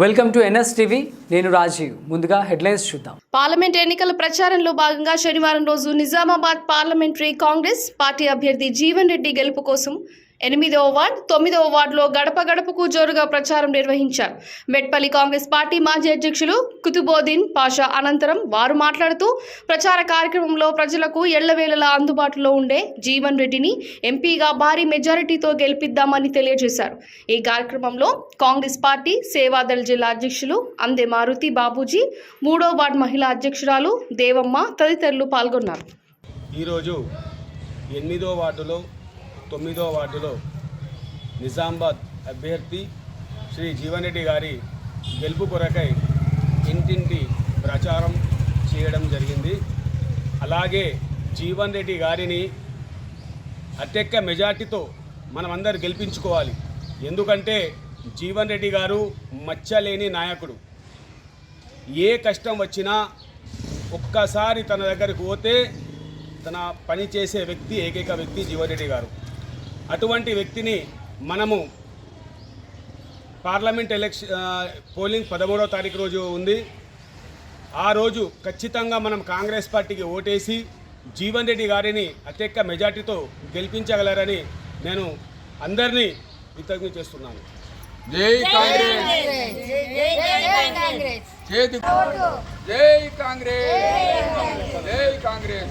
Welcome to NS TV. నేను రాజీవ్. ముందుగా headlines చూద్దాం. పార్లమెంట్ ఎన్నికల ప్రచారంలో భాగంగా శనివారం రోజు నిజామాబాద్ పార్లమెంటరీ కాంగ్రెస్ పార్టీ అభ్యర్థి జీవన్ రెడ్డి గెలుపు కోసం ఎనిమిదవ వార్డ్ తొమ్మిదవ వార్డులో గడప గడపకు జోరుగా ప్రచారం నిర్వహించారు. మెట్పల్లి కాంగ్రెస్ పార్టీ మాజీ అధ్యక్షులు కుతుబోద్దీన్ పాషా అనంతరం వారు మాట్లాడుతూ ప్రచార కార్యక్రమంలో ప్రజలకు ఎళ్ళవేళలా అందుబాటులో ఉండే జీవన్ రెడ్డిని ఎంపీగా భారీ మెజారిటీతో గెలిపిద్దామని తెలియజేశారు. ఈ కార్యక్రమంలో కాంగ్రెస్ పార్టీ సేవాదళ జిల్లా అధ్యక్షులు అందే మారుతి బాబూజీ మూడో వార్డు మహిళా అధ్యక్షురాలు దేవమ్మ తదితరులు పాల్గొన్నారు. ఈరోజు ఎనిమిదో వార్డులో తొమ్మిదో వార్డులో నిజామాబాద్ అభ్యర్థి శ్రీ జీవన్ రెడ్డి గారి గెలుపు కొరకై ఇంటింటి ప్రచారం చేయడం జరిగింది. అలాగే జీవన్ రెడ్డి గారిని అత్యక్క మెజార్టీతో మనమందరు గెలిపించుకోవాలి. ఎందుకంటే జీవన్ రెడ్డి గారు మచ్చలేని నాయకుడు. ఏ కష్టం వచ్చినా ఒక్కసారి తన దగ్గరికి పోతే తన పని చేసే వ్యక్తి ఏకైక వ్యక్తి జీవన్ రెడ్డి గారు. అటువంటి వ్యక్తిని మనము పార్లమెంట్ ఎలక్షన్ పోలింగ్ పదమూడవ తారీఖు రోజు ఉంది. ఆ రోజు ఖచ్చితంగా మనం కాంగ్రెస్ పార్టీకి ఓటేసి జీవన్ రెడ్డి గారిని అత్యక్క మెజార్టీతో గెలిపించగలరని నేను అందరినీ కృతజ్ఞ చేస్తున్నాను. జై కాంగ్రెస్! చేతి జై కాంగ్రెస్! జై కాంగ్రెస్!